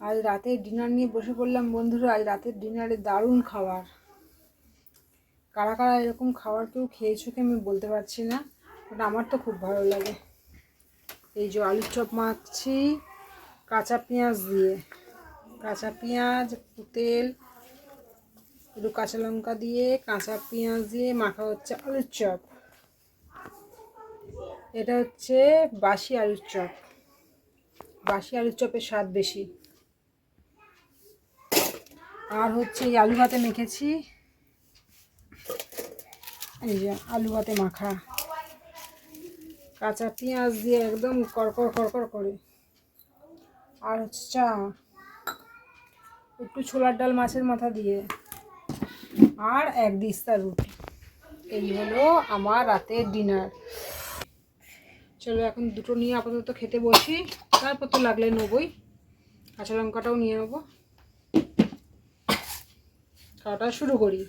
আজ রাতের ডিনার নিয়ে বসে পড়লাম, বন্ধুরা, আজ রাতের ডিনারে দারুণ খাবার। কারা কারা এরকম খাবার কেউ খেয়েছো কি আমি বলতে পারছি না বাট আমার তো খুব ভালো লাগে। এই যে আলুর চপ মাখছি, কাঁচা পেঁয়াজ দিয়ে। কাঁচা পেঁয়াজ তেল, একটু কাঁচা লঙ্কা দিয়ে, কাঁচা পেঁয়াজ দিয়ে মাখা হচ্ছে আলুর চপ। এটা হচ্ছে বাসি আলুর চপ। বাসি আলুর চপের স্বাদ বেশি। আর হচ্ছে এই আলু ভাতে মেখেছি। এই যে আলু ভাতে মাখা। কাঁচা পেঁয়াজ দিয়ে একদম কড়কড় কড়কড় করে। আর হচ্ছে চা। একটু ছোলার ডাল মাছের মাথা দিয়ে। আর এক দিস্তা রুটি। এই হলো আমার রাতের ডিনার। চলো এখন দুটো নিয়ে আপাতত খেতে বসি। তারপর তো লাগলে নেবই। কাঁচা লঙ্কাটাও নিয়ে নেব। খাওয়াটা শুরু করি।